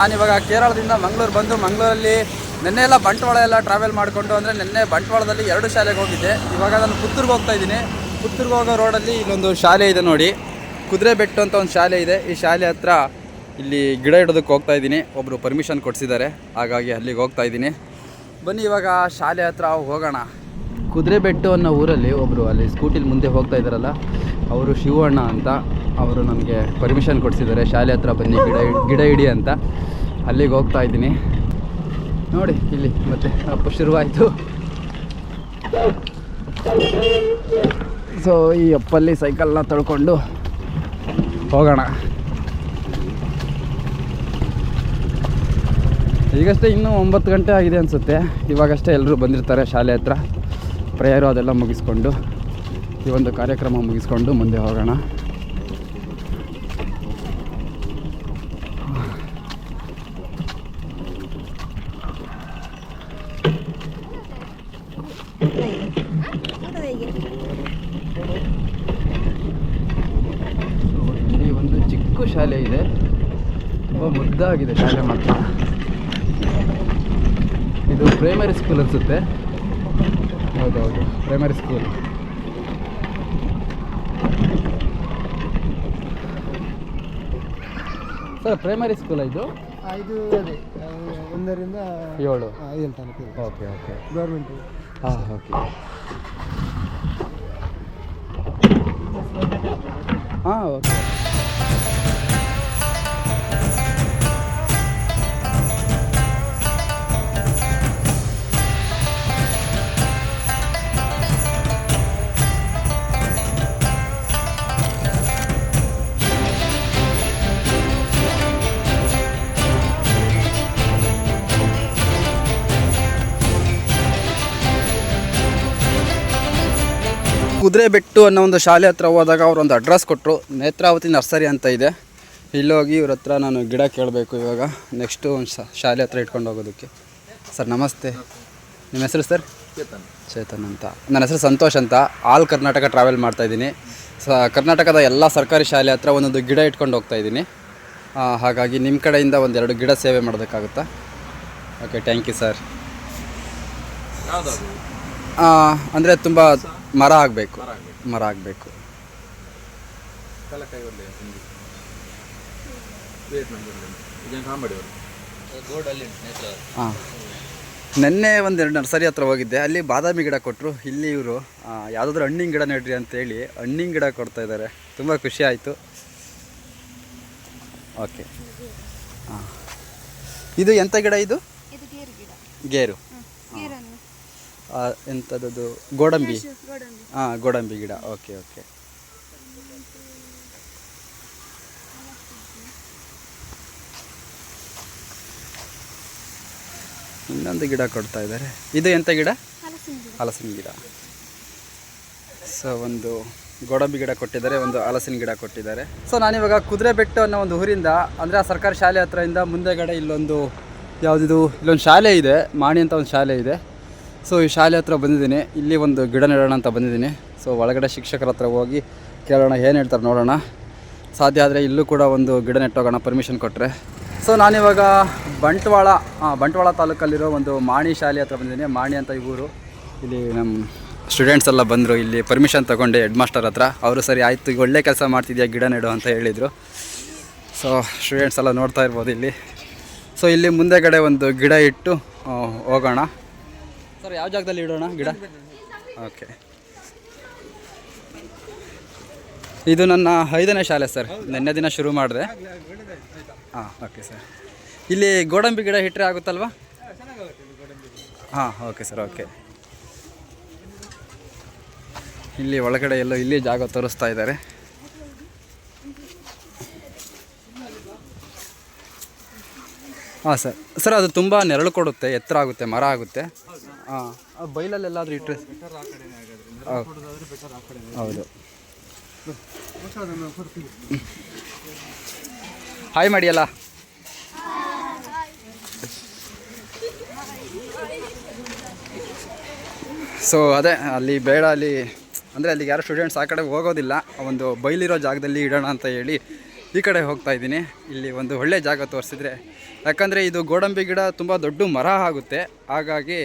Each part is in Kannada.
ನಾನು ಇವಾಗ ಕೇರಳದಿಂದ ಮಂಗಳೂರು ಬಂದು ಮಂಗಳೂರಲ್ಲಿ ನಿನ್ನೆ ಎಲ್ಲ ಬಂಟ್ವಾಳ ಎಲ್ಲ ಟ್ರಾವೆಲ್ ಮಾಡಿಕೊಂಡು ಅಂದರೆ ನಿನ್ನೆ ಬಂಟ್ವಾಳದಲ್ಲಿ ಎರಡು ಶಾಲೆಗೆ ಹೋಗಿದ್ದೆ. ಇವಾಗ ನಾನು ಪುತ್ತೂರ್ಗೆ ಹೋಗ್ತಾ ಇದ್ದೀನಿ. ಪುತ್ತೂರ್ಗೆ ಹೋಗೋ ರೋಡಲ್ಲಿ ಇಲ್ಲೊಂದು ಶಾಲೆ ಇದೆ ನೋಡಿ. ಕುದುರೆ ಬೆಟ್ಟು ಅಂತ ಒಂದು ಶಾಲೆ ಇದೆ. ಈ ಶಾಲೆ ಹತ್ರ ಇಲ್ಲಿ ಗಿಡ ಇಡೋದಕ್ಕೆ ಹೋಗ್ತಾ ಇದ್ದೀನಿ. ಒಬ್ಬರು ಪರ್ಮಿಷನ್ ಕೊಡಿಸಿದ್ದಾರೆ. ಹಾಗಾಗಿ ಅಲ್ಲಿಗೆ ಹೋಗ್ತಾ ಇದ್ದೀನಿ. ಬನ್ನಿ ಇವಾಗ ಶಾಲೆ ಹತ್ರ ಹೋಗೋಣ. ಕುದುರೆಬೆಟ್ಟು ಅನ್ನೋ ಊರಲ್ಲಿ ಒಬ್ಬರು ಅಲ್ಲಿ ಸ್ಕೂಟಿಲಿ ಮುಂದೆ ಹೋಗ್ತಾ ಇದ್ದಾರಲ್ಲ, ಅವರು ಶಿವಣ್ಣ ಅಂತ. ಅವರು ನಮಗೆ ಪರ್ಮಿಷನ್ ಕೊಡಿಸಿದ್ದಾರೆ. ಶಾಲೆ ಹತ್ರ ಬನ್ನಿ, ಗಿಡ ಗಿಡ ಇಡಿ ಅಂತ. ಅಲ್ಲಿಗೆ ಹೋಗ್ತಾ ಇದ್ದೀನಿ. ನೋಡಿ, ಇಲ್ಲಿ ಮತ್ತೆ ಅಪ್ಪ ಶುರುವಾಯಿತು. ಸೊ ಈ ಅಪ್ಪಲ್ಲಿ ಸೈಕಲ್ನ ತಳ್ಕೊಂಡು ಹೋಗೋಣ. ಈಗಷ್ಟೇ ಇನ್ನೂ ಒಂಬತ್ತು ಗಂಟೆ ಆಗಿದೆ ಅನಿಸುತ್ತೆ. ಇವಾಗಷ್ಟೇ ಎಲ್ಲರೂ ಬಂದಿರ್ತಾರೆ ಶಾಲೆ ಹತ್ರ. ಪ್ರೇಯರು ಅದೆಲ್ಲ ಮುಗಿಸ್ಕೊಂಡು, ಈ ಒಂದು ಕಾರ್ಯಕ್ರಮ ಮುಗಿಸ್ಕೊಂಡು ಮುಂದೆ ಹೋಗೋಣ ಇಲ್ಲಿ ಒಂದು ಚಿಕ್ಕ ಶಾಲೆ ಇದೆ. ತುಂಬ ಮುದ್ದಾಗಿದೆ ಶಾಲೆ ಮಾತ್ರ ಇದು ಪ್ರೈಮರಿ ಸ್ಕೂಲ್ ಅನಿಸುತ್ತೆ. ಹೌದೌದು primary school sir primary school ಇದು? ಇದು ಅದೇ ಒಂದರಿಂದ ಏಳು. ಏಳು ತನಕ ಓಕೆ ಓಕೆ ಗೌರ್ಮೆಂಟ್ ಹಾಂ ಓಕೆ ಹಾಂ ಓಕೆ ಕುದುರೆಬೆಟ್ಟು ಅನ್ನೋ ಒಂದು ಶಾಲೆ ಹತ್ರ ಹೋದಾಗ ಅವರೊಂದು ಒಂದು ಅಡ್ರೆಸ್ ಕೊಟ್ಟರು ನೇತ್ರಾವತಿ ನರ್ಸರಿ ಅಂತ ಇದೆ. ಇಲ್ಲೋಗಿ ಇವ್ರ ಹತ್ರ ನಾನು ಗಿಡ ಕೇಳಬೇಕು ಇವಾಗ. ನೆಕ್ಸ್ಟು ಒಂದು ಶಾಲೆ ಹತ್ರ ಇಟ್ಕೊಂಡು ಹೋಗೋದಕ್ಕೆ. ಸರ್ ನಮಸ್ತೆ. ನಿಮ್ಮ ಹೆಸರು ಸರ್? ಚೇತನ್. ಅಂತ. ನನ್ನ ಹೆಸರು ಸಂತೋಷ್ ಅಂತ. ಆಲ್ ಕರ್ನಾಟಕ ಟ್ರಾವೆಲ್ ಮಾಡ್ತಾ ಇದ್ದೀನಿ. ಸ ಕರ್ನಾಟಕದ ಎಲ್ಲ ಸರ್ಕಾರಿ ಶಾಲೆ ಹತ್ರ ಒಂದೊಂದು ಗಿಡ ಇಟ್ಕೊಂಡು ಹೋಗ್ತಾ ಇದ್ದೀನಿ. ಆ, ಹಾಗಾಗಿ ನಿಮ್ಮ ಕಡೆಯಿಂದ ಒಂದೆರಡು ಗಿಡ ಸೇವೆ ಮಾಡೋದಕ್ಕಾಗುತ್ತಾ ಓಕೆ ಥ್ಯಾಂಕ್ ಯು ಸರ್ ಅಂದರೆ ತುಂಬ ಮರ ಆಗಬೇಕು. ಮರ ಆಗಬೇಕು. ಹಾಂ ನಿನ್ನೆ ಎರಡು ನರ್ಸರಿ ಹತ್ರ ಹೋಗಿದ್ದೆ. ಅಲ್ಲಿ ಬಾದಾಮಿ ಗಿಡ ಕೊಟ್ಟರು ಇಲ್ಲಿ ಇವರು ಯಾವುದಾದ್ರೂ ಹಣ್ಣಿನ ಗಿಡ ನೆಡ್ರಿ ಅಂತೇಳಿ ಹಣ್ಣಿನ ಗಿಡ ಕೊಡ್ತಾ ಇದ್ದಾರೆ. ತುಂಬ ಖುಷಿ ಆಯಿತು. ಓಕೆ. ಹಾಂ ಇದು ಎಂಥ ಗಿಡ ಇದು? ಇದು ಗೇರು ಗಿಡ ಗೇರು ಗೇರನ್ನು ಆ, ಎಂಥದ್ದು ಗೋಡಂಬಿ. ಹಾಂ ಗೋಡಂಬಿ. ಗಿಡ. ಓಕೆ ಓಕೆ ಇನ್ನೊಂದು ಗಿಡ ಕೊಡ್ತಾ ಇದ್ದಾರೆ. ಇದು ಎಂಥ ಗಿಡ? ಹಲಸಿನ ಗಿಡ. ಸೊ ಒಂದು ಗೋಡಂಬಿ ಗಿಡ ಕೊಟ್ಟಿದ್ದಾರೆ ಒಂದು ಹಲಸಿನ ಗಿಡ ಕೊಟ್ಟಿದ್ದಾರೆ. ಸೊ ನಾನಿವಾಗ ಕುದುರೆಬೆಟ್ಟು ಅನ್ನೋ ಒಂದು ಊರಿಂದ ಅಂದರೆ ಆ ಸರ್ಕಾರಿ ಶಾಲೆ ಹತ್ರದಿಂದ ಮುಂದೆಗಡೆ ಇಲ್ಲೊಂದು ಯಾವುದಿದು ಇಲ್ಲೊಂದು ಶಾಲೆ ಇದೆ ಮಾಣಿ ಅಂತ ಒಂದು ಶಾಲೆ ಇದೆ. ಸೊ ಈ ಶಾಲೆ ಹತ್ರ ಬಂದಿದ್ದೀನಿ. ಇಲ್ಲಿ ಒಂದು ಗಿಡ ನೆಡೋಣ ಅಂತ ಬಂದಿದ್ದೀನಿ. ಸೊ ಒಳಗಡೆ ಶಿಕ್ಷಕರ ಹತ್ರ ಹೋಗಿ ಕೇಳೋಣ, ಏನು ಹೇಳ್ತಾರೆ ನೋಡೋಣ. ಸಾಧ್ಯ ಆದರೆ ಇಲ್ಲೂ ಕೂಡ ಒಂದು ಗಿಡ ನೆಟ್ಟೋಗೋಣ ಪರ್ಮಿಷನ್ ಕೊಟ್ಟರೆ ಸೊ ನಾನಿವಾಗ ಬಂಟ್ವಾಳ ಬಂಟ್ವಾಳ ತಾಲೂಕಲ್ಲಿರೋ ಒಂದು ಮಾಣಿ ಶಾಲೆ ಹತ್ರ ಬಂದಿದ್ದೀನಿ. ಮಾಣಿ ಅಂತ ಈ ಊರು. ಇಲ್ಲಿ ನಮ್ಮ ಸ್ಟೂಡೆಂಟ್ಸ್ ಎಲ್ಲ ಬಂದರು. ಇಲ್ಲಿ ಪರ್ಮಿಷನ್ ತೊಗೊಂಡೆ ಹೆಡ್ ಮಾಸ್ಟರ್ ಹತ್ರ. ಅವರು, ಸರಿ, ಆಯಿತು ಒಳ್ಳೆ ಕೆಲಸ ಮಾಡ್ತಿದ್ಯಾ, ಗಿಡ ನೆಡು ಅಂತ ಹೇಳಿದರು. ಸೊ ಸ್ಟೂಡೆಂಟ್ಸ್ ಎಲ್ಲ ನೋಡ್ತಾ ಇರ್ಬೋದು ಇಲ್ಲಿ. ಸೊ ಇಲ್ಲಿ ಮುಂದೆಗಡೆ ಒಂದು ಗಿಡ ಇಟ್ಟು ಹೋಗೋಣ. ಸರ್, ಯಾವ ಜಾಗದಲ್ಲಿ ಇಡೋಣ ಗಿಡ? ಓಕೆ. ಇದು ನನ್ನ ಐದನೇ ಶಾಲೆ ಸರ್. ನಿನ್ನೆ ದಿನ ಶುರು ಮಾಡಿದೆ. ಹಾಂ, ಓಕೆ ಸರ್. ಇಲ್ಲಿ ಗೋಡಂಬಿ ಗಿಡ ಇಟ್ಟರೆ ಆಗುತ್ತಲ್ವಾ? ಹಾಂ, ಓಕೆ ಸರ್, ಓಕೆ. ಇಲ್ಲಿ ಒಳಗಡೆ ಎಲ್ಲೋ ಇಲ್ಲಿ ಜಾಗ ತೋರಿಸ್ತಾ ಇದ್ದಾರೆ. ಹಾಂ ಸರ್. ಸರ್ ಅದು ತುಂಬ ನೆರಳು ಕೊಡುತ್ತೆ ಎತ್ತರ ಆಗುತ್ತೆ ಮರ ಆಗುತ್ತೆ. ಹಾಂ. ಬೈಲಲ್ಲೆಲ್ಲಾದರೂ ಇಟ್ಟರೆ ಹೌದು. ಹಾಯ್ ಮಾಡಿಯಲ್ಲ ಸೊ ಅದೇ ಅಲ್ಲಿ ಬೇಡ ಅಲ್ಲಿ ಅಂದರೆ ಅಲ್ಲಿಗೆ ಯಾರು ಸ್ಟೂಡೆಂಟ್ಸ್ ಆ ಕಡೆ ಹೋಗೋದಿಲ್ಲ. ಒಂದು ಬೈಲಿರೋ ಜಾಗದಲ್ಲಿ ಇಡೋಣ ಅಂತ ಹೇಳಿ ಈ ಕಡೆ ಹೋಗ್ತಾ ಇದ್ದೀನಿ. ಇಲ್ಲಿ ಒಂದು ಒಳ್ಳೆ ಜಾಗ ತೋರಿಸಿದ್ರೆ ಯಾಕಂದರೆ ಇದು ಗೋಡಂಬಿ ಗಿಡ ತುಂಬ ದೊಡ್ಡ ಮರ ಆಗುತ್ತೆ. ಹಾಗಾಗಿ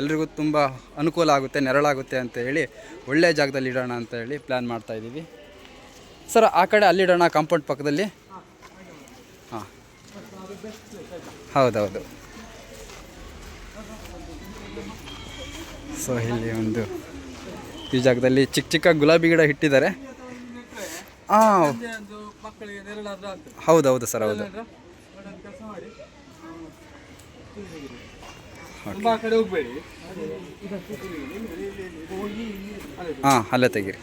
ಎಲ್ರಿಗೂ ತುಂಬ ಅನುಕೂಲ ಆಗುತ್ತೆ, ನೆರಳಾಗುತ್ತೆ ಅಂತ ಹೇಳಿ ಒಳ್ಳೆಯ ಜಾಗದಲ್ಲಿ ಇಡೋಣ ಅಂತ ಹೇಳಿ ಪ್ಲ್ಯಾನ್ ಮಾಡ್ತಾ ಇದ್ದೀವಿ. ಸರ್, ಆ ಕಡೆ ಅಲ್ಲಿಡೋಣ ಕಾಂಪೌಂಡ್ ಪಕ್ಕದಲ್ಲಿ? ಹಾಂ. ಹೌದೌದು. ಸೊ ಇಲ್ಲಿ ಒಂದು ಈ ಜಾಗದಲ್ಲಿ ಚಿಕ್ಕ ಚಿಕ್ಕ ಗುಲಾಬಿ ಗಿಡ ಇಟ್ಟಿದ್ದಾರೆ. ಹಾಂ ಹೌದೌದು ಸರ್, ಹೌದು. ತುಂಬಾ ಕಡೆ ಹೋಗ್ಬೇಡಿ. ಹಾಂ ಅಲ್ಲೇ ತೆಗೀರಿ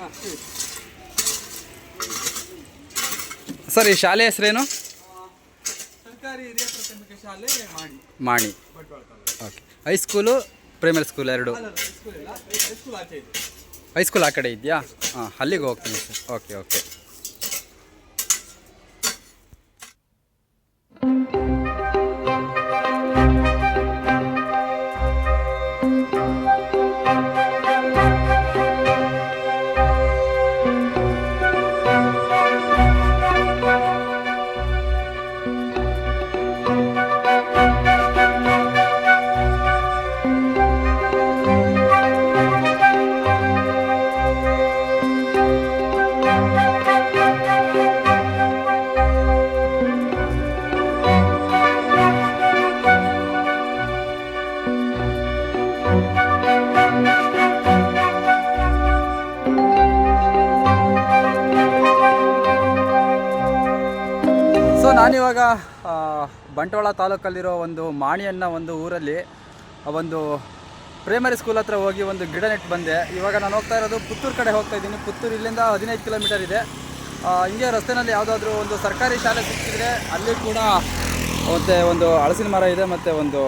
ಸರ್ ಈ ಶಾಲೆ ಹೆಸರೇನು? ಸರ್ಕಾರಿ ಹಿರಿಯ ಪ್ರಾಥಮಿಕ ಶಾಲೆ ಮಾಡಿ ಮಾಣಿ. Okay. High school primary school ಎರಡು. ಸ್ಕೂಲ್ ಸ್ಕೂಲ್ ಹೈಸ್ಕೂಲ್ ಆ ಕಡೆ ಇದೆಯಾ? ಹಾಂ ಅಲ್ಲಿಗೆ ಹೋಗ್ತೀನಿ ಸರ್. Okay okay. ಸೊ ಇವಾಗ ಬಂಟ್ವಾಳ ತಾಲೂಕಲ್ಲಿರೋ ಒಂದು ಮಾಣಿಯನ್ನ ಒಂದು ಊರಲ್ಲಿ ಒಂದು ಪ್ರೈಮರಿ ಸ್ಕೂಲ್ ಹತ್ರ ಹೋಗಿ ಒಂದು ಗಿಡ ನೆಟ್ಟು ಬಂದೆ. ಇವಾಗ ನಾನು ಹೋಗ್ತಾ ಇರೋದು ಪುತ್ತೂರು ಕಡೆ ಹೋಗ್ತಾ ಇದ್ದೀನಿ. ಪುತ್ತೂರು ಇಲ್ಲಿಂದ ಹದಿನೈದು ಕಿಲೋಮೀಟರ್ ಇದೆ. ಹಿಂಗೆ ರಸ್ತೆನಲ್ಲಿ ಯಾವುದಾದ್ರೂ ಒಂದು ಸರ್ಕಾರಿ ಶಾಲೆ ಸಿಕ್ಕಿದ್ರೆ ಅಲ್ಲಿ ಕೂಡ ಮತ್ತೆ ಒಂದು ಹಳಸಿನ ಮರ ಇದೆ, ಮತ್ತು ಒಂದು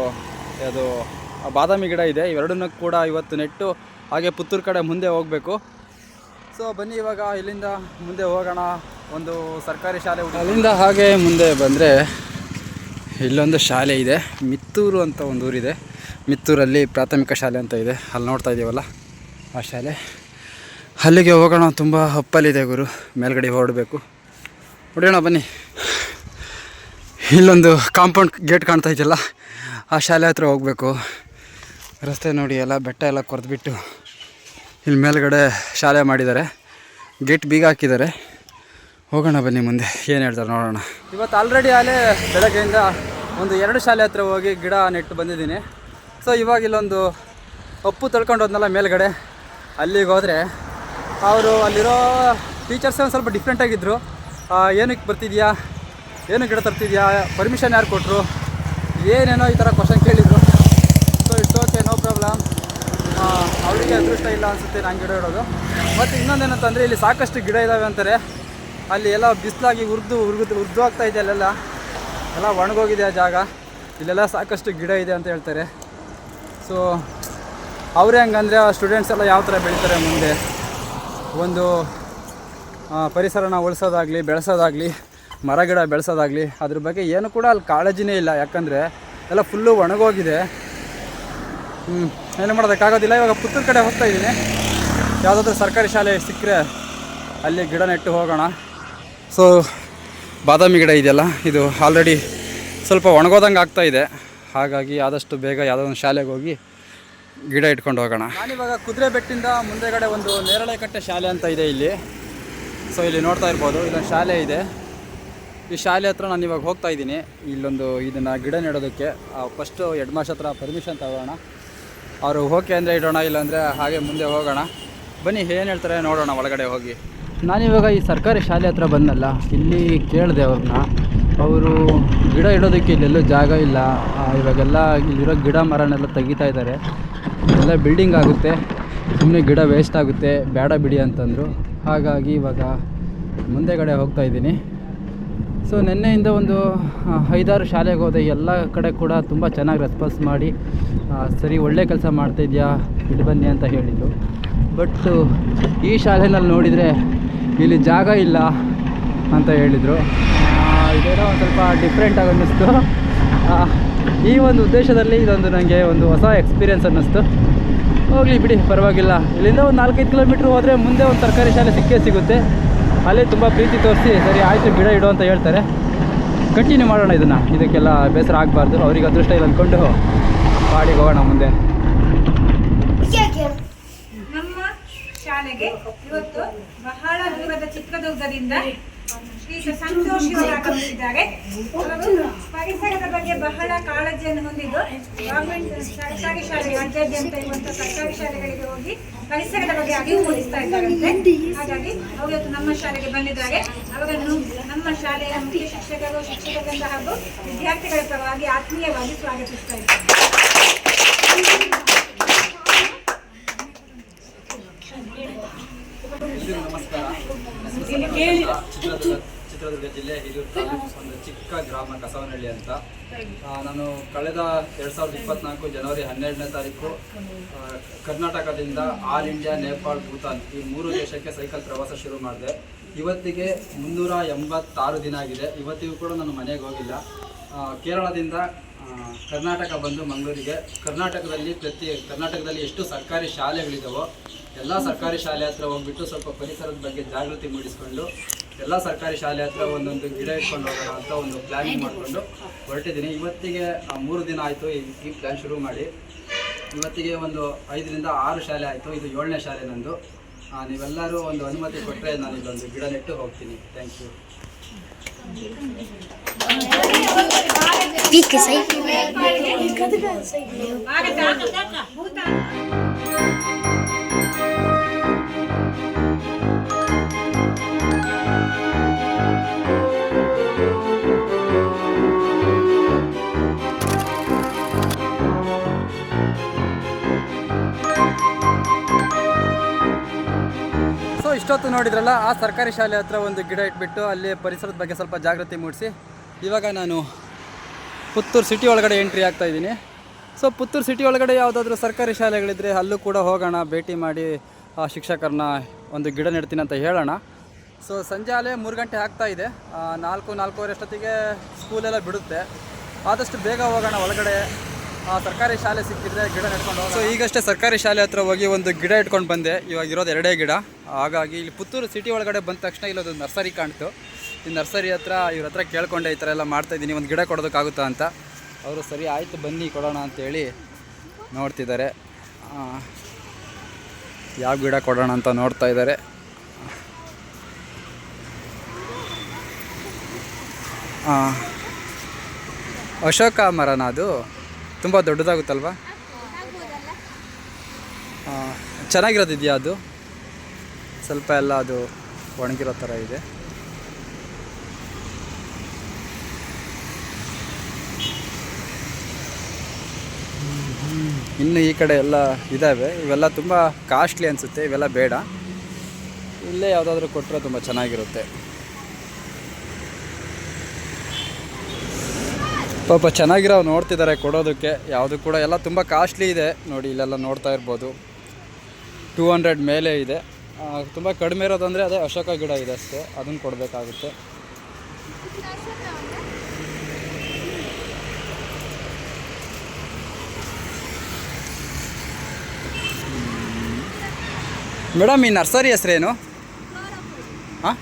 ಅದು ಬಾದಾಮಿ ಗಿಡ ಇದೆ. ಇವೆರಡನ್ನೂ ಕೂಡ ಇವತ್ತು ನೆಟ್ಟು ಹಾಗೆ ಪುತ್ತೂರು ಕಡೆ ಮುಂದೆ ಹೋಗಬೇಕು. ಸೊ ಬನ್ನಿ ಇವಾಗ ಇಲ್ಲಿಂದ ಮುಂದೆ ಹೋಗೋಣ. ಒಂದು ಸರ್ಕಾರಿ ಶಾಲೆ ಅಲ್ಲಿಂದ ಹಾಗೆ ಮುಂದೆ ಬಂದರೆ ಇಲ್ಲೊಂದು ಶಾಲೆ ಇದೆ. ಮಿತ್ತೂರು ಅಂತ ಒಂದು ಊರಿದೆ. ಮಿತ್ತೂರಲ್ಲಿ ಪ್ರಾಥಮಿಕ ಶಾಲೆ ಅಂತ ಇದೆ. ಅಲ್ಲಿ ನೋಡ್ತಾ ಇದ್ದೀವಲ್ಲ ಆ ಶಾಲೆ. ಅಲ್ಲಿಗೆ ಹೋಗೋಣ. ತುಂಬ ಹಪ್ಪಲ್ಲಿದೆ ಗುರು. ಮೇಲ್ಗಡೆ ಹೊರಡಬೇಕು. ಹೊಡೆಯೋಣ ಬನ್ನಿ. ಇಲ್ಲೊಂದು ಕಾಂಪೌಂಡ್ ಗೇಟ್ ಕಾಣ್ತಾ ಇದೆಯಲ್ಲ, ಆ ಶಾಲೆ ಹತ್ರ ಹೋಗಬೇಕು. ರಸ್ತೆ ನೋಡಿ ಎಲ್ಲ, ಬೆಟ್ಟ ಎಲ್ಲ ಕೊರೆದ್ಬಿಟ್ಟು ಇಲ್ಲಿ ಮೇಲ್ಗಡೆ ಶಾಲೆ ಮಾಡಿದ್ದಾರೆ. ಗೇಟ್ ಬೀಗ ಹಾಕಿದ್ದಾರೆ. ಹೋಗೋಣ ಬನ್ನಿ ಮುಂದೆ. ಏನು ಹೇಳ್ತಾರೆ ನೋಡೋಣ. ಇವತ್ತು ಆಲ್ರೆಡಿ ಅಲ್ಲೇ ಬೆಳಗ್ಗೆಯಿಂದ ಒಂದು ಎರಡು ಶಾಲೆ ಹತ್ರ ಹೋಗಿ ಗಿಡ ನೆಟ್ಟು ಬಂದಿದ್ದೀನಿ. ಸೊ ಇವಾಗ ಇಲ್ಲೊಂದು ಅಪ್ಪು ತಳ್ಕೊಂಡು ಹೋದ್ನಲ್ಲ ಮೇಲ್ಗಡೆ. ಅಲ್ಲಿಗೆ ಹೋದರೆ ಅವರು ಅಲ್ಲಿರೋ ಟೀಚರ್ಸ್ ಒಂದು ಸ್ವಲ್ಪ ಡಿಫ್ರೆಂಟಾಗಿದ್ದರು ಏನಕ್ಕೆ ಬರ್ತಿದ್ಯಾ? ಏನು ಗಿಡ ತರ್ತಿದ್ಯಾ? ಪರ್ಮಿಷನ್ ಯಾರು ಕೊಟ್ಟರು ಏನೇನೋ ಈ ಥರ ಕ್ವಶನ್ ಕೇಳಿದರು. So it's okay no problem ಅವರಿಗೆ ಅದೃಷ್ಟ ಇಲ್ಲ ಅನಿಸುತ್ತೆ ನಾನು ಗಿಡ ಇಡೋದು ಮತ್ತು ಇನ್ನೊಂದೇನಂತಂದರೆ ಇಲ್ಲಿ ಸಾಕಷ್ಟು ಗಿಡ ಇದ್ದಾವೆ ಅಂತಾರೆ. ಅಲ್ಲಿ ಎಲ್ಲ ಬಿಸಿಲಾಗಿ ಉರ್ದು ಉರ್ಗು ಉರ್ದು ಆಗ್ತಾ ಇದೆ ಅಲ್ಲೆಲ್ಲ. ಎಲ್ಲ ಒಣಗೋಗಿದೆ ಆ ಜಾಗ. ಇಲ್ಲೆಲ್ಲ ಸಾಕಷ್ಟು ಗಿಡ ಇದೆ ಅಂತ ಹೇಳ್ತಾರೆ. ಸೊ ಅವರೇ ಹಂಗಂದರೆ ಆ ಸ್ಟೂಡೆಂಟ್ಸ್ ಎಲ್ಲ ಯಾವ ಥರ ಬೆಳೀತಾರೆ ಮುಂದೆ? ಒಂದು ಪರಿಸರನ ಉಳಿಸೋದಾಗಲಿ, ಬೆಳೆಸೋದಾಗಲಿ, ಮರ, ಗಿಡ ಬೆಳೆಸೋದಾಗಲಿ, ಅದ್ರ ಬಗ್ಗೆ ಏನು ಕೂಡ ಅಲ್ಲಿ ಕಾಳಜಿನೇ ಇಲ್ಲ. ಯಾಕಂದರೆ ಎಲ್ಲ ಫುಲ್ಲು ಒಣಗೋಗಿದೆ. ಹ್ಞೂ ಏನು ಮಾಡೋದಕ್ಕಾಗೋದಿಲ್ಲ. ಇವಾಗ ಪುತ್ತೂರು ಕಡೆ ಹೋಗ್ತಾ ಇದ್ದೀನಿ. ಯಾವುದಾದ್ರೂ ಸರ್ಕಾರಿ ಶಾಲೆ ಸಿಕ್ಕರೆ ಅಲ್ಲಿ ಗಿಡ ನೆಟ್ಟು ಹೋಗೋಣ. ಸೊ ಬಾದಾಮಿ ಗಿಡ ಇದೆಯಲ್ಲ, ಇದು ಆಲ್ರೆಡಿ ಸ್ವಲ್ಪ ಒಣಗೋದಂಗೆ ಆಗ್ತಾ ಇದೆ. ಹಾಗಾಗಿ ಆದಷ್ಟು ಬೇಗ ಯಾವುದೋ ಒಂದು ಶಾಲೆಗೆ ಹೋಗಿ ಗಿಡ ಇಟ್ಕೊಂಡು ಹೋಗೋಣ. ನಾನಿವಾಗ ಕುದುರೆ ಬೆಟ್ಟಿಂದ ಮುಂದೆಗಡೆ ಒಂದು ನೇರಳೆ ಕಟ್ಟೆ ಶಾಲೆ ಅಂತ ಇದೆ ಇಲ್ಲಿ. ಸೊ ಇಲ್ಲಿ ನೋಡ್ತಾ ಇರ್ಬೋದು ಇಲ್ಲೊಂದು ಶಾಲೆ ಇದೆ. ಈ ಶಾಲೆ ಹತ್ರ ನಾನು ಇವಾಗ ಹೋಗ್ತಾ ಇದ್ದೀನಿ. ಇಲ್ಲೊಂದು ಇದನ್ನು ಗಿಡ ನೆಡೋದಕ್ಕೆ. ಫಸ್ಟು ಹೆಡ್ ಮಾಸ್ ಹತ್ರ ಪರ್ಮಿಷನ್ ತಗೋಣ. ಅವರು ಓಕೆ ಅಂದರೆ ಇಡೋಣ, ಇಲ್ಲಾಂದರೆ ಹಾಗೆ ಮುಂದೆ ಹೋಗೋಣ. ಬನ್ನಿ, ಏನು ಹೇಳ್ತಾರೆ ನೋಡೋಣ ಒಳಗಡೆ ಹೋಗಿ. ನಾನಿವಾಗ ಈ ಸರ್ಕಾರಿ ಶಾಲೆ ಹತ್ರ ಬಂದಲ್ಲ, ಇಲ್ಲಿ ಕೇಳಿದೆ ಅವ್ರನ್ನ ಅವರು ಗಿಡ ಇಡೋದಕ್ಕೆ ಇಲ್ಲೆಲ್ಲೂ ಜಾಗ ಇಲ್ಲ. ಇವಾಗೆಲ್ಲ ಇಲ್ಲಿರೋ ಗಿಡ ಮರನೆಲ್ಲ ತೆಗಿತಾ ಇದ್ದಾರೆ ಎಲ್ಲ ಬಿಲ್ಡಿಂಗ್ ಆಗುತ್ತೆ. ಸುಮ್ಮನೆ ಗಿಡ ವೇಸ್ಟ್ ಆಗುತ್ತೆ. ಬೇಡ ಬಿಡಿ ಅಂತಂದರು. ಹಾಗಾಗಿ ಇವಾಗ ಮುಂದೆಗಡೆ ಹೋಗ್ತಾ ಇದ್ದೀನಿ. ಸೊ ನಿನ್ನೆಯಿಂದ ಒಂದು ಐದಾರು ಶಾಲೆಗೆ ಹೋದೆ. ಎಲ್ಲ ಕಡೆ ಕೂಡ ತುಂಬ ಚೆನ್ನಾಗಿ ರೆಸ್ಪಾನ್ಸ್ ಮಾಡಿ ಸರಿ ಒಳ್ಳೆ ಕೆಲಸ ಮಾಡ್ತಾಯಿದ್ಯಾ ಇಟ್ಟು ಬನ್ನಿ ಅಂತ ಹೇಳಿದರು ಬಟ್ ಈ ಶಾಲೆನಲ್ಲಿ ನೋಡಿದರೆ ಇಲ್ಲಿ ಜಾಗ ಇಲ್ಲ ಅಂತ ಹೇಳಿದರು. ಇದೇನೋ ಒಂದು ಸ್ವಲ್ಪ ಡಿಫ್ರೆಂಟಾಗಿ ಅನ್ನಿಸ್ತು. ಈ ಒಂದು ಉದ್ದೇಶದಲ್ಲಿ ಇದೊಂದು ನನಗೆ ಒಂದು ಹೊಸ ಎಕ್ಸ್ಪೀರಿಯೆನ್ಸ್ ಅನ್ನಿಸ್ತು. ಹೋಗಲಿ ಬಿಡಿ, ಪರವಾಗಿಲ್ಲ. ಇಲ್ಲಿಂದ ಒಂದು ನಾಲ್ಕೈದು ಕಿಲೋಮೀಟ್ರ್ ಹೋದರೆ ಮುಂದೆ ಒಂದು ತರಕಾರಿ ಶಾಲೆ ಸಿಕ್ಕೇ ಸಿಗುತ್ತೆ. ಅಲ್ಲಿ ತುಂಬ ಪ್ರೀತಿ ತೋರಿಸಿ, ಸರಿ ಆಯಿತು ಗಿಡ ಇಡು ಅಂತ ಹೇಳ್ತಾರೆ. ಕಂಟಿನ್ಯೂ ಮಾಡೋಣ ಇದನ್ನು. ಇದಕ್ಕೆಲ್ಲ ಬೇಸರ ಆಗಬಾರ್ದು. ಅವ್ರಿಗೆ ಅದೃಷ್ಟ ಇಲ್ಲ ಅಂದ್ಕೊಂಡು ಪಾಡಿಗೆ ಹೋಗೋಣ ಮುಂದೆ ನಮ್ಮ ಶಾಲೆಗೆ ಇವತ್ತು ಬಹಳ ದೂರದ ಚಿತ್ರದುರ್ಗದಿಂದ ಶ್ರೀ ಸಂತೋಷ್ ಆಗಮಿಸಿದ್ದಾರೆ. ಅವರು ಪರಿಸರದ ಬಗ್ಗೆ ಬಹಳ ಕಾಳಜಿಯನ್ನು ಹೊಂದಿದ್ದು ಗವರ್ಮೆಂಟ್ ಸರ್ಕಾರಿ ಶಾಲೆ ರಾಜ್ಯಾದ್ಯಂತ ಇರುವಂತಹ ಸರ್ಕಾರಿ ಶಾಲೆಗಳಿಗೆ ಹೋಗಿ ಪರಿಸರದ ಬಗ್ಗೆ ಅರಿವು ಮೂಡಿಸ್ತಾ ಇದ್ದಾರಂತೆ. ಹಾಗಾಗಿ ಇವತ್ತು ನಮ್ಮ ಶಾಲೆಗೆ ಬಂದಿದ್ದಾರೆ. ಅವರನ್ನು ನಮ್ಮ ಶಾಲೆಯ ಮುಖ್ಯ ಶಿಕ್ಷಕರು ಶಿಕ್ಷಕರಿಂದ ಹಾಗೂ ವಿದ್ಯಾರ್ಥಿಗಳ ಪರವಾಗಿ ಆತ್ಮೀಯವಾಗಿ ಸ್ವಾಗತಿಸ್ತಾ ಇದ್ದಾರೆ ನಮಸ್ಕಾರ. ಚಿತ್ರದುರ್ಗ ಚಿತ್ರದುರ್ಗ ಜಿಲ್ಲೆ ಹಿರಿಯೂರು ತಾಲೂಕು ಒಂದು ಚಿಕ್ಕ ಗ್ರಾಮ ಕಸವನಹಳ್ಳಿ ಅಂತ. ನಾನು ಕಳೆದ ಎರಡು ಸಾವಿರದ ಇಪ್ಪತ್ನಾಲ್ಕು ಜನವರಿ ಹನ್ನೆರಡನೇ ತಾರೀಕು ಕರ್ನಾಟಕದಿಂದ ಆಲ್ ಇಂಡಿಯಾ ನೇಪಾಳ್ ಭೂತಾನ್ ಈ ಮೂರು ದೇಶಕ್ಕೆ ಸೈಕಲ್ ಪ್ರವಾಸ ಶುರು ಮಾಡಿದೆ. ಇವತ್ತಿಗೆ ಮುನ್ನೂರ ಎಂಬತ್ತಾರು ದಿನ ಆಗಿದೆ. ಇವತ್ತಿಗೂ ಕೂಡ ನಾನು ಮನೆಗೆ ಹೋಗಿಲ್ಲ. ಕೇರಳದಿಂದ ಕರ್ನಾಟಕ ಬಂದು ಮಂಗಳೂರಿಗೆ. ಕರ್ನಾಟಕದಲ್ಲಿ ಪ್ರತಿ ಕರ್ನಾಟಕದಲ್ಲಿ ಎಷ್ಟು ಸರ್ಕಾರಿ ಶಾಲೆಗಳಿದಾವೋ ಎಲ್ಲ ಸರ್ಕಾರಿ ಶಾಲೆ ಹತ್ರ ಹೋಗ್ಬಿಟ್ಟು ಸ್ವಲ್ಪ ಪರಿಸರದ ಬಗ್ಗೆ ಜಾಗೃತಿ ಮೂಡಿಸ್ಕೊಂಡು ಎಲ್ಲ ಸರ್ಕಾರಿ ಶಾಲೆ ಹತ್ರ ಒಂದೊಂದು ಗಿಡ ಇಟ್ಕೊಂಡು ಹೋಗೋಣ ಅಂತ ಒಂದು ಪ್ಲ್ಯಾನಿಂಗ್ ಮಾಡಿಕೊಂಡು ಹೊರಟಿದ್ದೀನಿ. ಇವತ್ತಿಗೆ ಆ, ಮೂರು ದಿನ ಆಯಿತು ಈ ಈ ಪ್ಲ್ಯಾನ್ ಶುರು ಮಾಡಿ. ಇವತ್ತಿಗೆ ಒಂದು ಐದರಿಂದ ಆರು ಶಾಲೆ ಆಯಿತು. ಇದು ಏಳನೇ ಶಾಲೆ ನಂದು. ಆ, ನೀವೆಲ್ಲರೂ ಒಂದು ಅನುಮತಿ ಕೊಟ್ಟರೆ ನಾನು ಇಲ್ಲೊಂದು ಗಿಡ ನೆಟ್ಟು ಹೋಗ್ತೀನಿ. ಥ್ಯಾಂಕ್ ಯು ಭೂತಾನ್ ಸೊ ಇಷ್ಟೊತ್ತು ನೋಡಿದ್ರಲ್ಲ, ಆ ಸರ್ಕಾರಿ ಶಾಲೆ ಹತ್ರ ಒಂದು ಗಿಡ ಇಟ್ಬಿಟ್ಟು ಅಲ್ಲಿ ಪರಿಸರದ ಬಗ್ಗೆ ಸ್ವಲ್ಪ ಜಾಗೃತಿ ಮೂಡಿಸಿ. ಇವಾಗ ನಾನು ಪುತ್ತೂರು ಸಿಟಿ ಒಳಗಡೆ ಎಂಟ್ರಿ ಆಗ್ತಾ ಇದ್ದೀನಿ. ಸೊ ಪುತ್ತೂರು ಸಿಟಿ ಒಳಗಡೆ ಯಾವುದಾದ್ರೂ ಸರ್ಕಾರಿ ಶಾಲೆಗಳಿದ್ರೆ ಅಲ್ಲೂ ಕೂಡ ಹೋಗೋಣ, ಭೇಟಿ ಮಾಡಿ ಆ ಶಿಕ್ಷಕರನ್ನ ಒಂದು ಗಿಡ ನೆಡ್ತೀನಿ ಅಂತ ಹೇಳೋಣ. ಸೊ ಸಂಜೆ ಅಲ್ಲೇ ಮೂರು ಗಂಟೆ ಆಗ್ತಾ ಇದೆ. ನಾಲ್ಕು ನಾಲ್ಕೂವರೆ ಅಷ್ಟೊತ್ತಿಗೆ ಸ್ಕೂಲೆಲ್ಲ ಬಿಡುತ್ತೆ. ಆದಷ್ಟು ಬೇಗ ಹೋಗೋಣ ಒಳಗಡೆ. ಸರ್ಕಾರಿ ಶಾಲೆ ಸಿಕ್ಕಿದ್ರೆ ಗಿಡ ನೆಟ್ಕೊಂಡು ಸೊ ಈಗಷ್ಟೇ ಸರ್ಕಾರಿ ಶಾಲೆ ಹತ್ರ ಹೋಗಿ ಒಂದು ಗಿಡ ಇಟ್ಕೊಂಡು ಬಂದೆ. ಇವಾಗ ಇರೋದು ಎರಡೇ ಗಿಡ. ಹಾಗಾಗಿ ಇಲ್ಲಿ ಪುತ್ತೂರು ಸಿಟಿ ಒಳಗಡೆ ಬಂದ ತಕ್ಷಣ ಇಲ್ಲೊಂದು ನರ್ಸರಿ ಕಾಣ್ತು. ಈ ನರ್ಸರಿ ಹತ್ರ ಇವ್ರ ಹತ್ರ ಕೇಳ್ಕೊಂಡೆ ಈ ಥರ ಎಲ್ಲ ಮಾಡ್ತಾ ಇದ್ದೀನಿ. ಒಂದು ಗಿಡ ಕೊಡೋದಕ್ಕಾಗುತ್ತಾ ಅಂತ. ಅವರು ಸರಿ ಆಯಿತು, ಬನ್ನಿ, ಕೊಡೋಣ ಅಂತೇಳಿ ನೋಡ್ತಿದ್ದಾರೆ. ಯಾವ ಗಿಡ ಕೊಡೋಣ ಅಂತ ನೋಡ್ತಾ ಇದ್ದಾರೆ. ಅಶೋಕ ಮರನ ಅದು? ತುಂಬ ದೊಡ್ಡದಾಗುತ್ತಲ್ವಾ? ಚೆನ್ನಾಗಿರೋದಿದೆಯಾ ಅದು? ಸ್ವಲ್ಪ ಎಲ್ಲ ಅದು ಒಣಗಿರೋ ಥರ ಇದೆ. ಇನ್ನು ಈ ಕಡೆ ಎಲ್ಲ ಇದ್ದಾವೆ ಇವೆಲ್ಲ ತುಂಬ ಕಾಸ್ಟ್ಲಿ ಅನಿಸುತ್ತೆ, ಇವೆಲ್ಲ ಬೇಡ. ಇಲ್ಲೇ ಯಾವುದಾದ್ರೂ ಕೊಟ್ಟರೆ ತುಂಬ ಚೆನ್ನಾಗಿರುತ್ತೆ. ಪಾಪ ಚೆನ್ನಾಗಿರೋ ನೋಡ್ತಿದ್ದಾರೆ ಕೊಡೋದಕ್ಕೆ. ಯಾವುದು ಕೂಡ ಎಲ್ಲ ತುಂಬ ಕಾಸ್ಟ್ಲಿ ಇದೆ. ನೋಡಿ ಇಲ್ಲೆಲ್ಲ ನೋಡ್ತಾ ಇರ್ಬೋದು. ಟೂ ಹಂಡ್ರೆಡ್ ಮೇಲೆ ಇದೆ. ತುಂಬ ಕಡಿಮೆ ಇರೋದಂದರೆ ಅದೇ ಅಶೋಕ ಗಿಡ ಇದೆ ಅಷ್ಟೇ. ಅದನ್ನು ಕೊಡಬೇಕಾಗುತ್ತೆ. ಮೇಡಮ್ ಈ ನರ್ಸರಿ ಹೆಸರೇನು? ಹಾಂ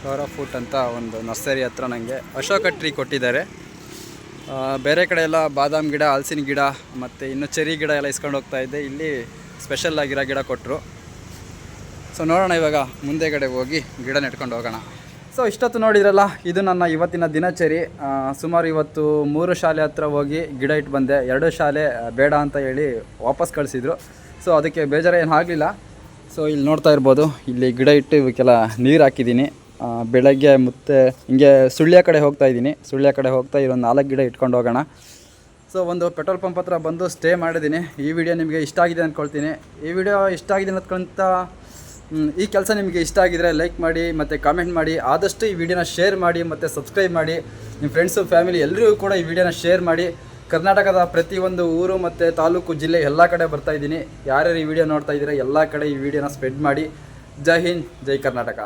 ಫ್ಲೋರಾ ಫುಟ್ ಅಂತ ಒಂದು ನರ್ಸರಿ ಹತ್ರ ನನಗೆ ಅಶೋಕ ಟ್ರೀ ಕೊಟ್ಟಿದ್ದಾರೆ. ಬೇರೆ ಕಡೆ ಎಲ್ಲ ಬಾದಾಮ್ ಗಿಡ, ಹಲಸಿನ ಗಿಡ ಮತ್ತು ಇನ್ನು ಚೆರಿ ಗಿಡ ಎಲ್ಲ ಇಸ್ಕೊಂಡು ಹೋಗ್ತಾ ಇದ್ದೆ. ಇಲ್ಲಿ ಸ್ಪೆಷಲ್ ಆಗಿರೋ ಗಿಡ ಕೊಟ್ಟರು ಸೊ ನೋಡೋಣ ಇವಾಗ ಮುಂದೆಗಡೆ ಹೋಗಿ ಗಿಡ ನೆಟ್ಕೊಂಡು ಹೋಗೋಣ. ಸೊ ಇಷ್ಟೊತ್ತು ನೋಡಿದ್ರಲ್ಲ, ಇದು ನನ್ನ ಇವತ್ತಿನ ದಿನಚರಿ. ಸುಮಾರು ಇವತ್ತು ಮೂರು ಶಾಲೆ ಹತ್ರ ಹೋಗಿ ಗಿಡ ಇಟ್ಟು ಬಂದೆ. ಎರಡು ಶಾಲೆ ಬೇಡ ಅಂತ ಹೇಳಿ ವಾಪಸ್ ಕಳಿಸಿದ್ರು. ಸೊ ಅದಕ್ಕೆ ಬೇಜಾರು ಏನು ಆಗಲಿಲ್ಲ. ಸೊ ಇಲ್ಲಿ ನೋಡ್ತಾ ಇರ್ಬೋದು, ಇಲ್ಲಿ ಗಿಡ ಇಟ್ಟು ಇವಕ್ಕೆಲ್ಲ ನೀರು ಹಾಕಿದ್ದೀನಿ. ಬೆಳಗ್ಗೆ ಮತ್ತೆ, ಹಿಂಗೆ ಸುಳ್ಯ ಕಡೆ ಹೋಗ್ತಾ ಇದ್ದೀನಿ. ಸುಳ್ಯ ಕಡೆ ಹೋಗ್ತಾ ಇರೋ ನಾಲ್ಕು ಗಿಡ ಇಟ್ಕೊಂಡು ಹೋಗೋಣ. ಸೊ ಒಂದು ಪೆಟ್ರೋಲ್ ಪಂಪ್ ಹತ್ರ ಬಂದು ಸ್ಟೇ ಮಾಡಿದ್ದೀನಿ. ಈ ವಿಡಿಯೋ ನಿಮಗೆ ಇಷ್ಟ ಆಗಿದೆ ಅಂದ್ಕೊಳ್ತೀನಿ ಈ ವಿಡಿಯೋ ಇಷ್ಟ ಆಗಿದೆ ಅನ್ನೋದ್ಕೊಂತ ಈ ಕೆಲಸ ನಿಮಗೆ ಇಷ್ಟ ಆಗಿದ್ರೆ ಲೈಕ್ ಮಾಡಿ, ಮತ್ತು ಕಾಮೆಂಟ್ ಮಾಡಿ. ಆದಷ್ಟು ಈ ವಿಡಿಯೋನ ಶೇರ್ ಮಾಡಿ, ಮತ್ತು ಸಬ್ಸ್ಕ್ರೈಬ್ ಮಾಡಿ. ನಿಮ್ಮ ಫ್ರೆಂಡ್ಸು ಫ್ಯಾಮಿಲಿ ಎಲ್ಲರಿಗೂ ಕೂಡ ಈ ವಿಡಿಯೋನ ಶೇರ್ ಮಾಡಿ. ಕರ್ನಾಟಕದ ಪ್ರತಿಯೊಂದು ಊರು ಮತ್ತು ತಾಲೂಕು, ಜಿಲ್ಲೆ ಎಲ್ಲ ಕಡೆ ಬರ್ತಾ ಇದ್ದೀನಿ. ಯಾರ್ಯಾರು ಈ ವಿಡಿಯೋ ನೋಡ್ತಾ ಇದ್ದೀರಾ, ಎಲ್ಲ ಕಡೆ ಈ ವಿಡಿಯೋನ ಸ್ಪ್ರೆಡ್ ಮಾಡಿ. ಜೈ ಹಿಂದ್, ಜೈ ಕರ್ನಾಟಕ.